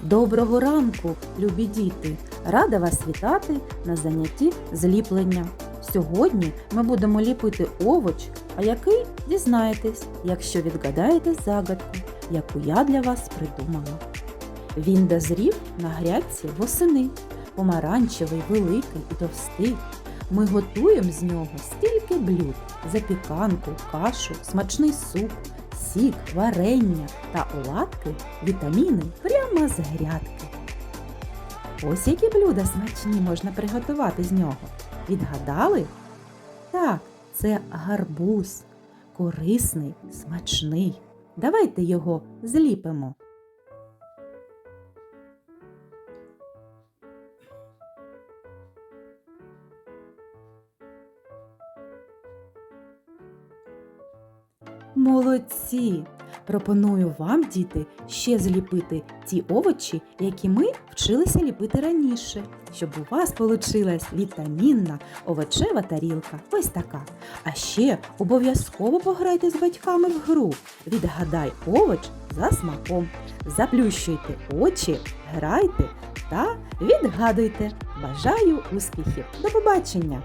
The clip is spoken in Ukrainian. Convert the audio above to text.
Доброго ранку, любі діти! Рада вас вітати на занятті зліплення. Сьогодні ми будемо ліпити овоч, а який дізнаєтесь, якщо відгадаєте загадку, яку я для вас придумала. Він дозрів на грядці восени, помаранчевий, великий і товстий. Ми готуємо з нього стільки блюд: запіканку, кашу, смачний суп, сік, варення та оладки, вітаміни прямо з грядки. Ось які блюда смачні можна приготувати з нього. Відгадали? Так, це гарбуз. Корисний, смачний. Давайте його зліпимо. Молодці! Пропоную вам, діти, ще зліпити ті овочі, які ми вчилися ліпити раніше, щоб у вас вийшла вітамінна овочева тарілка. Ось така. А ще обов'язково пограйте з батьками в гру. Відгадай овоч за смаком. Заплющуйте очі, грайте та відгадуйте. Бажаю успіхів! До побачення!